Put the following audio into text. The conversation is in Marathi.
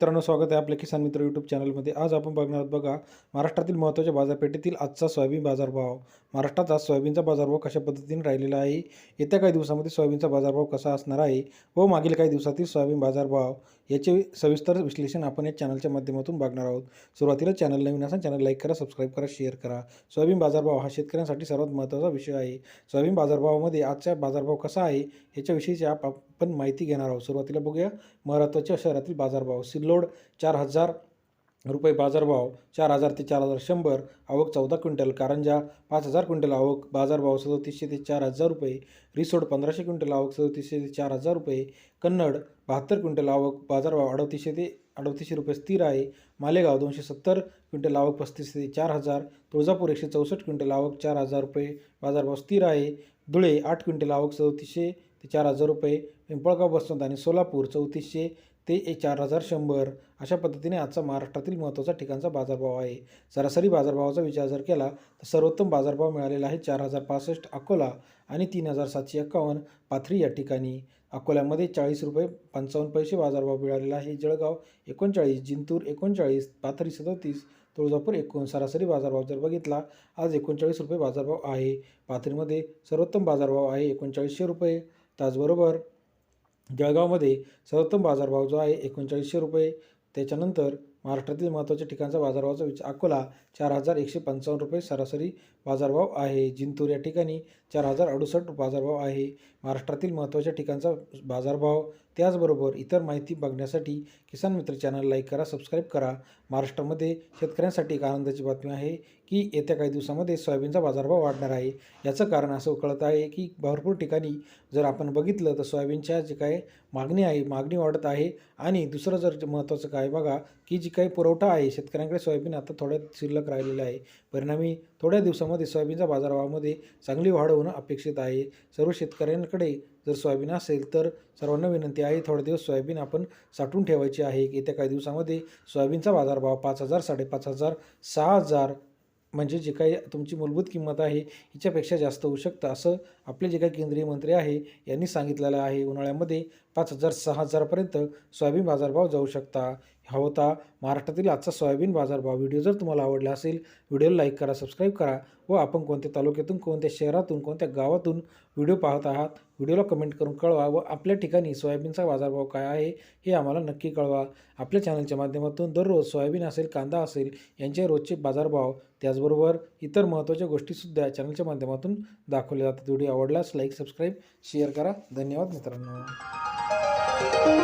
मित्रांनो स्वागत आहे आपल्या किसान मित्र यूट्यूब चॅनलमध्ये. आज आपण बघणार आहोत बघा महाराष्ट्रातील महत्त्वाच्या बाजारपेठेतील आजचा सोयाबीन बाजारभाव. महाराष्ट्रात आज सोयाबीनचा बाजारभाव कशा पद्धतीने राहिलेला आहे? येत्या काही दिवसामध्ये सोयाबीनचा बाजारभाव कसा असणार आहे? व मागील काही दिवसातील सोयाबीन बाजारभाव याचे सविस्तर विश्लेषण आपण या चॅनलच्या माध्यमातून बघणार आहोत. सुरुवातीला चॅनल नवीन असा चॅनल लाईक करा सबस्क्राईब करा शेअर करा. सोयाबीन बाजारभाव हा शेतकऱ्यांसाठी सर्वात महत्त्वाचा विषय आहे. सोयाबीन बाजारभावामध्ये आजचा बाजारभाव कसा आहे याच्याविषयीचे आप पण माहिती घेणार आहोत. सुरुवातीला बघूया. महत्त्वाच्या शहरातील बाजारभाव. सिल्लोड चार हजार रुपये बाजारभाव चार हजार ते चार हजार शंभर. आवक चौदा क्विंटल. कारंजा पाच हजार क्विंटल आवक. बाजारभाव सदोतीसशे ते चार हजार रुपये. रिसोड पंधराशे क्विंटल आवक सदोतीसशे ते चार हजार रुपये. कन्नड बहात्तर क्विंटल आवक. बाजारभाव अडतीसशे ते अडतीसशे रुपये स्थिर आहे. मालेगाव दोनशे सत्तर क्विंटल आवक पस्तीस ते चार हजार. तुळजापूर एकशे चौसष्ट क्विंटल आवक चार हजार रुपये बाजारभाव स्थिर आहे. धुळे आठ क्विंटल आवक सदोतीसशे ते चार हजार रुपये. पिंपळगाव बसवंत आणि सोलापूर चौतीसशे ते एक चार हजार शंभर अशा पद्धतीने आजचा महाराष्ट्रातील महत्त्वाचा ठिकाणचा बाजारभाव आहे. सरासरी बाजारभावाचा विचार जर केला तर सर्वोत्तम बाजारभाव मिळालेला आहे चार हजार पासष्ट अकोला आणि तीन हजार सातशे एक्कावन्न पाथरी या ठिकाणी. अकोल्यामध्ये चाळीस रुपये पंचावन्न पैसे बाजारभाव मिळालेला आहे. जळगाव एकोणचाळीस जिंतूर एकोणचाळीस पाथरी सदोतीस तुळजापूर एकोण सरासरी बाजारभाव जर बघितला आज एकोणचाळीस रुपये बाजारभाव आहे. पाथरीमध्ये सर्वोत्तम बाजारभाव आहे एकोणचाळीसशे रुपये. त्याचबरोबर जळगावमध्ये सर्वोत्तम बाजारभाव जो आहे एकोणचाळीसशे रुपये. त्याच्यानंतर महाराष्ट्रातील महत्त्वाच्या ठिकाणचा बाजारभावाचा विचार अकोला चार हजार एकशे पंचावन्न रुपये सरासरी बाजारभाव आहे. जिंतूर या ठिकाणी चार हजार अडुसष्ट बाजारभाव आहे. महाराष्ट्रातील महत्त्वाच्या ठिकाणचा बाजारभाव त्याचबरोबर इतर माहिती बघण्यासाठी किसान मित्र चॅनल लाईक करा सबस्क्राईब करा. महाराष्ट्रामध्ये शेतकऱ्यांसाठी एक आनंदाची बातमी आहे की येत्या काही दिवसामध्ये सोयाबीनचा बाजारभाव वाढणार आहे. याचं कारण असं कळत आहे की भरपूर ठिकाणी जर आपण बघितलं तर सोयाबीनच्या जे काय मागणी आहे मागणी वाढत आहे. आणि दुसरं जर महत्त्वाचं काय बघा की जी काही पुरवठा आहे शेतकऱ्यांकडे सोयाबीन आता थोड्या शिल्लक राहिलेलं आहे. परिणामी थोड्या दिवसामध्ये सोयाबीनच्या बाजारभावामध्ये चांगली वाढ होणं अपेक्षित आहे. सर्व शेतकऱ्यांकडे जर सोयाबीन असेल तर सर्वांना विनंती आहे थोडे दिवस सोयाबीन आपण साठवून ठेवायची आहे. येत्या काही दिवसामध्ये सोयाबीनचा बाजारभाव पाच हजार साडेपाच हजार सहा हजार म्हणजे जे काही तुमची मूलभूत किंमत आहे हिच्यापेक्षा जास्त होऊ शकतं असं आपले जे काही केंद्रीय मंत्री आहे यांनी सांगितलेलं आहे. उन्हाळ्यामध्ये पाच हजार सहा हजारापर्यंत सोयाबीन बाजारभाव जाऊ शकता. हा होता महाराष्ट्रातील आजचा सोयाबीन बाजारभाव व्हिडिओ. जर तुम्हाला आवडला असेल व्हिडिओला लाईक करा सबस्क्राईब करा व आपण कोणत्या तालुक्यातून कोणत्या शहरातून कोणत्या गावातून व्हिडिओ पाहत आहात व्हिडिओला कमेंट करून कळवा व आपल्या ठिकाणी सोयाबीनचा बाजारभाव काय आहे हे आम्हाला नक्की कळवा. आपल्या चॅनलच्या माध्यमातून दररोज सोयाबीन असेल कांदा असेल यांचे रोजचे बाजारभाव त्याचबरोबर इतर महत्त्वाच्या गोष्टीसुद्धा चॅनलच्या माध्यमातून दाखवल्या जातात. व्हिडिओ आवडल्यास लाईक सबस्क्राईब शेअर करा. धन्यवाद मित्रांनो. thank you